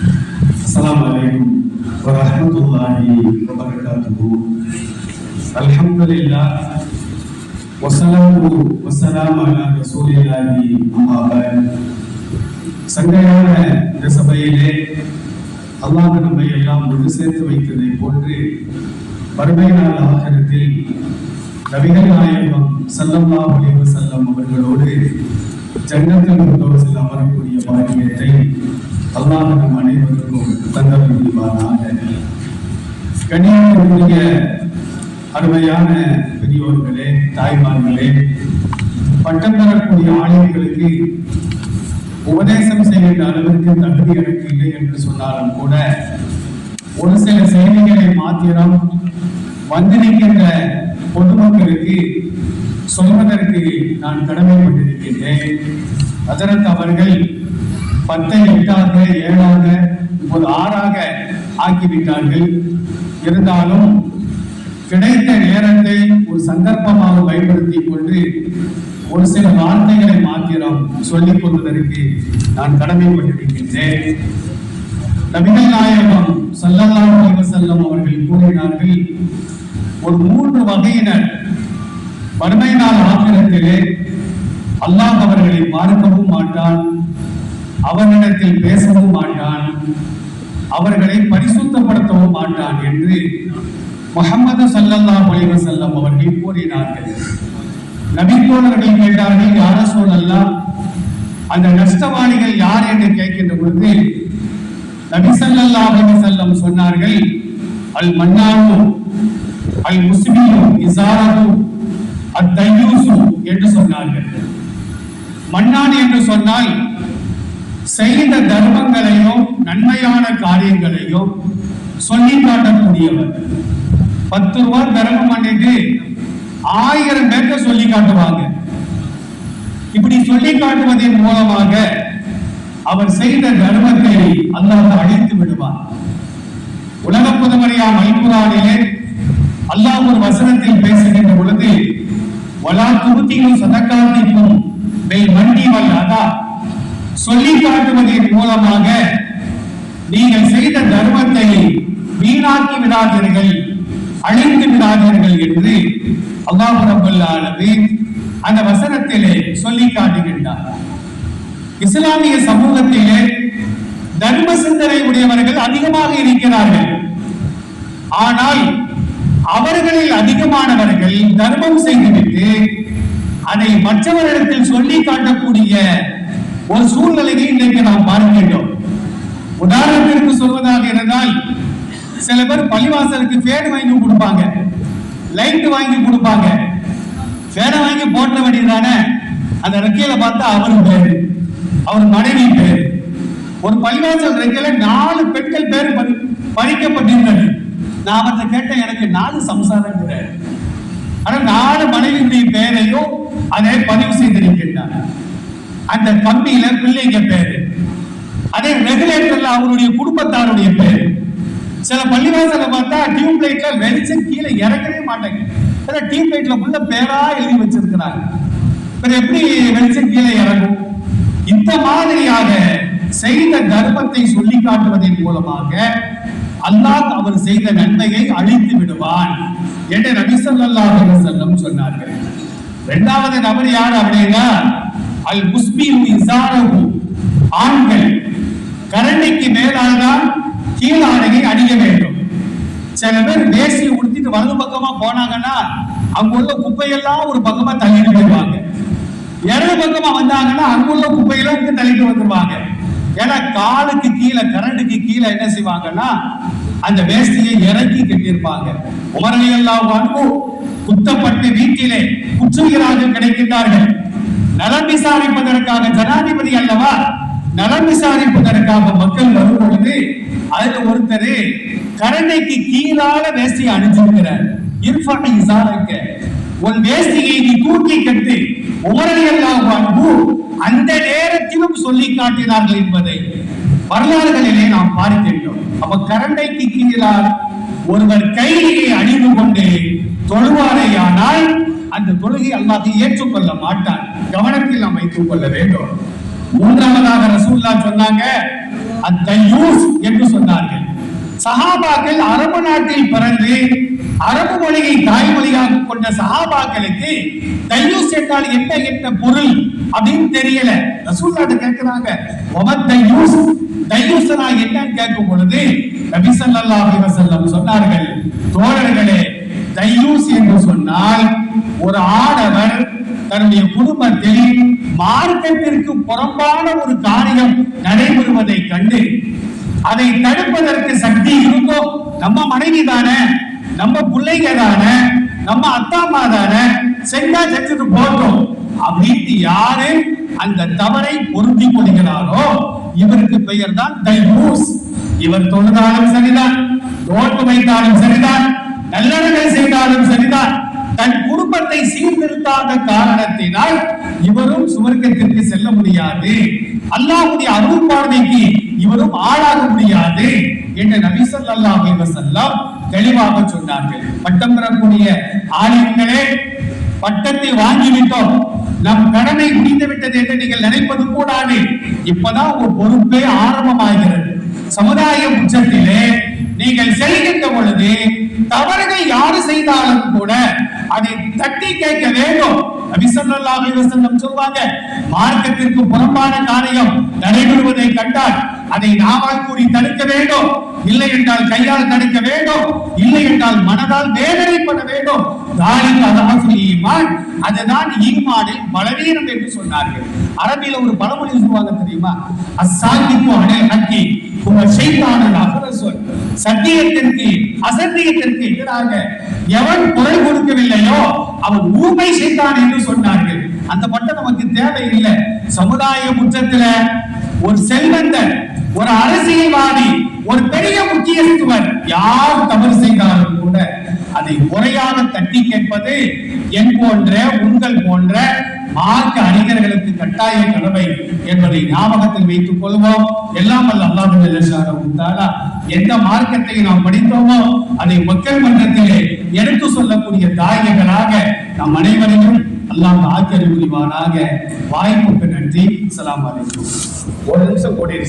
السلام عليكم ورحمة الله وبركاته الحمد لله والصلاة والسلام على رسول الله أما بعد சங்கையான இந்த சபையிலே அல்லாஹ் நம்மை எல்லாம் ஒன்று சேர்த்து வைத்ததை போன்று வறுமை நாள் ஆகரத்தில் நபிகள் நாயகம் சல்லல்லாஹு அலைஹி வஸல்லம் அவர்களோடு ஜன்னத்தில் பிரதோசில் அமரக்கூடிய பாக்கியத்தை அல்லாஹ் நம் அனைவருக்கும் தந்தல் புரிவானாக. கண்ணியத்திற்குரிய அருமையான பெரியோர்களே தாய்மார்களே பட்டம் பெறக்கூடிய ஆளுநர்களுக்கு உபதேசம் செய்கின்ற அளவிற்கு தகுதி எனக்கு இல்லை என்று சொன்னாலும் கூட ஒரு சில செய்திகளை மாத்திரம் வந்திருக்கின்ற பொதுமக்களுக்கு சொல்வதற்கு நான் கடமைப்பட்டிருக்கின்றேன். அதற்கு அவர்கள் பத்தை எட்டாக ஏழாக இப்போது ஆறாக ஆக்கிவிட்டார்கள். இருந்தாலும் கிடைத்த நேரத்தை ஒரு சந்தர்ப்பமாக பயன்படுத்திக் கொண்டு ஒரு சில வார்த்தைகளை மாத்திரம் சொல்லிக் கொள்வதற்கு நான் கடமைப்பட்டிருக்கின்றேன். நபிகள் நாயகம் ஸல்லல்லாஹு செல்லம் அவர்கள் கூறினார்கள் ஒரு மூன்று வகையினர் வறுமை நாள் ஆக்கிரத்திலே அல்லாஹ் அவர்களை பார்க்கவும் மாட்டான். அவர்களிடத்தில் பேசவும் மாட்டான் அவர்களை பரிசுத்தப்படுத்தவும் மாட்டான் என்று முகமது சல்லல்லா அலைஹி செல்லம் அவர்கள் கூறினார்கள். நபித்தோழர்கள் கேட்டார்கள் யார சொல்லலாம் அந்த நஷ்டவாளிகள் யார் என்று கேட்கின்ற பொழுது நபி ஸல்லல்லாஹு செல்லம் சொன்னார்கள் அல் மன்னானும் அல் முஸ்லிமும் இசாரதும் அத்தையூசும் என்று சொன்னார்கள். மன்னான் என்று சொன்னால் செய்த தர்மங்களையும் நன்மையான காரியங்களையும் சொல்லி காட்டக்கூடியவர். பத்து ரூபாய் தர்மம் பண்ணிட்டு ஆயிரம் பேர்த்த சொல்லி காட்டுவாங்க. இப்படி சொல்லி காட்டுவதன் மூலமாக அவர் செய்த தர்மத்தை அல்லாஹ் அழித்து விடுவார். உலக புதுமறையா மைக்குரானிலே அல்லாஹ் ஒரு வசனத்தில் பேசுகின்ற பொழுது வலா துருத்தியும் சதக்காத்திற்கும் பெல் மண்டி வல் சொல்லி காட்டுவதன் மூலமாக நீங்கள் செய்த தர்மத்தை வீணாக்கி விடாதீர்கள் அழிந்து விடாதீர்கள் என்று அல்லாஹ் ரப்பல் அந்த வசனத்திலே சொல்லி காட்டுகின்றார். இஸ்லாமிய சமூகத்திலே தர்ம சிந்தனை உடையவர்கள் அதிகமாக இருக்கிறார்கள். ஆனால் அவர்களில் அதிகமானவர்கள் தர்மம் செய்துவிட்டு அதை மற்றவரிடத்தில் சொல்லி காட்டக்கூடிய ஒரு சூழ்நிலையை இன்றைக்கு நாம் பார்க்கின்றோம் உதாரணத்திற்கு சொல்வதாக இருந்தால் சில பேர் பள்ளிவாசலுக்கு ஃபேடு வாங்கி கொடுப்பாங்க. லைட் வாங்கி கொடுப்பாங்க. ஃபேனை வாங்கி போட்ட வேண்டியதானே அந்த ரெக்கையில பார்த்தா அவரு பேரு. அவர் மனைவி பேரு. ஒரு பள்ளிவாசல் ரெக்கையில நாலு பெண்கள் பேர் பறிக்கப்பட்டிருந்தது நான் அவற்றை கேட்டேன் எனக்கு நாலு சம்சாரம் கிடையாது ஆனா நாலு மனைவியுடைய பெயரையும் அதை பதிவு செய்திருக்கின்றார். அந்த கம்பியில பிள்ளைங்க பேரு. அதே ரெகுலேட்டர்ல அவருடைய குடும்பத்தாருடைய பேர். சில பள்ளிவாசல பார்த்தா டியூப் லைட்ல வெளிச்சம் கீழே இறக்கவே மாட்டாங்க. சில டியூப் லைட்ல உள்ள பேரா எழுதி வச்சிருக்கிறாங்க. பிறகு எப்படி வெளிச்சம் கீழே இறங்கும் இந்த மாதிரியாக செய்த தர்மத்தை சொல்லி காட்டுவதன் மூலமாக அல்லாஹ் அவர் செய்த நன்மையை அழித்து விடுவான் என்று நபி ஸல்லல்லாஹு அலைஹி சொன்னார்கள். இரண்டாவது நபர் யார் அப்படின்னா அல் முஸ்பிஹு இசாரஹு ஆண்கள் கரண்டைக்கு மேலானால் கீழாடையை அணிய வேண்டும். சில பேர் வேசியை உடுத்திட்டு வலது பக்கமா போனாங்கன்னா அங்க உள்ள குப்பையெல்லாம் ஒரு பக்கமா தள்ளிட்டு வருவாங்க. இடது பக்கமா வந்தாங்கன்னா அங்குள்ள குப்பையெல்லாம் இங்க தள்ளிட்டு வந்துருவாங்க. ஏன்னா காலுக்கு கீழே கரண்டுக்கு கீழே என்ன செய்வாங்கன்னா அந்த வேஷ்டியை இறக்கி கட்டியிருப்பாங்க. உமரலி எல்லாம் குத்தப்பட்டு வீட்டிலே குற்றுகிறாக கிடைக்கின்றார்கள். நலம் விசாரிப்பதற்காக ஜனாதிபதி அல்லவா? நலம் விசாரிப்பதற்காக மக்கள் வரும் பொழுது அதுல ஒருத்தர் கரண்டைக்கு கீழால வேஷ்டியை அணிஞ்சிருக்கிறார். இர்ஃபான் இசாரக்க உன் வேஷ்டியை நீ தூக்கி கட்டு. உமரலி வாழ்வு அந்த நேரத்திலும் சொல்லி காட்டினார்கள் என்பதை வரலாறுகளிலே நாம் பார்க்கின்றோம் அப்ப கரண்டைக்கு கீழால் ஒருவர் கைலியை அணிந்து கொண்டு தொழுவாரையானால் அந்த தொழுகை அல்லாஹ் ஏற்றுக்கொள்ள மாட்டான். கவனத்தில் நாம் வைத்துக் கொள்ள வேண்டும். மூன்றாவதாக ரசூல்லா சொன்னாங்க அத்தையூஸ் என்று சொன்னார்கள். சஹாபாக்கள் அரபு நாட்டில் பிறந்து அரபு மொழியை தாய்மொழியாக கொண்ட சஹாபாக்களுக்கு தையூஸ் என்றால் என்ன என்ன பொருள் அப்படின்னு தெரியல. ரசூல்லாட்ட கேட்கிறாங்க ஒமன் தையூஸ்? தையூசனா என்னன்னு கேட்கும் பொழுது நபி ஸல்லல்லாஹு அலைஹி வஸல்லம் சொன்னார்கள் தோழர்களே தையூஸ் என்று சொன்னால் ஒரு ஆடவர் தன்னுடைய குடும்பத்தில் மார்க்கத்திற்கு புறம்பான ஒரு காரியம் நடைபெறுவதை கண்டு அதை தடுப்பதற்கு சக்தி இருக்கோ? நம்ம மனைவி தானே நம்ம பிள்ளைங்க தானே நம்ம அத்தா அம்மா தானே செஞ்சா செஞ்சுட்டு போட்டோம் அப்படின்னு யாரு அந்த தவறை பொருந்தி கொள்கிறாரோ? இவருக்கு பெயர் தான் தையூஸ் இவர் தொழுதாலும் சரிதான் நோட்டு வைத்தாலும் சரிதான் நல்லறங்கள் செய்தாலும் சரிதான். தன் குடும்பத்தை சீர்திருத்தாத காரணத்தினால் இவரும் சுவர்க்கத்திற்கு செல்ல முடியாது. அல்லாஹுடைய அருள் பார்வைக்கு இவரும் ஆளாக முடியாது என்று நபி சொல்லல்லா அலைஹி தெளிவாக சொன்னார்கள். பட்டம் பெறக்கூடிய ஆலயங்களே பட்டத்தை வாங்கிவிட்டோம். நம் கடமை முடிந்து விட்டது என்று நீங்கள் நினைப்பது கூடாது. இப்பதான் ஒரு பொறுப்பே ஆரம்பமாகிறது. சமுதாய உச்சத்திலே நீங்கள் செய்கின்ற பொழுது தவறுகள் யாரு செய்தாலும் கூட அதை தட்டி கேட்க வேண்டும். நபி சொல்வாங்க மார்க்கத்திற்கு புறம்பான காரியம் நடைபெறுவதை கண்டால் அதை நாவால் கூறி தடுக்க வேண்டும். இல்லை என்றால் கையால் தடுக்க வேண்டும். இல்லை என்றால் மனதால் வேதனைப்பட வேண்டும். தாலிக்கு அதாவது ஈமான். அதுதான் ஈமானில் பலவீனம் என்று சொன்னார்கள். அரபியில ஒரு பழமொழி சொல்லுவாங்க தெரியுமா? அசாங்கிப்பு அணில் ஹக்கி. உங்கள் செய்தான அகரசொல் சத்தியத்திற்கு அசத்தியத்திற்கு எதிராக எவன் குரல் கொடுக்கவில்லையோ அவன் ஊமை செய்தான் என்று சொன்னார்கள். அந்த பட்டம் நமக்கு தேவையில்லை. சமுதாய முற்றத்துல ஒரு செல்வந்தன் ஒரு அரசியல்வாதி ஒரு பெரிய முக்கியத்துவர் யார் தவறு செய்தாலும் கூட அதை முறையாக தட்டி கேட்பது என் போன்ற உங்கள் போன்ற மார்க்க அறிஞர்களுக்கு கட்டாய கடமை என்பதை ஞாபகத்தில் வைத்துக் கொள்வோம். எல்லாம் அல்ல அல்லாஹு எந்த மார்க்கத்தை நாம் படித்தோமோ அதை மக்கள் மன்றத்திலே எடுத்து சொல்லக்கூடிய தாயகராக நம் அனைவரையும் அல்லாஹ் ஆக்கி அறிவுரிவானாக வாய்ப்புக்கு நன்றி. சலாம் அலைக்கும். ஒரு நிமிஷம் கோடேரி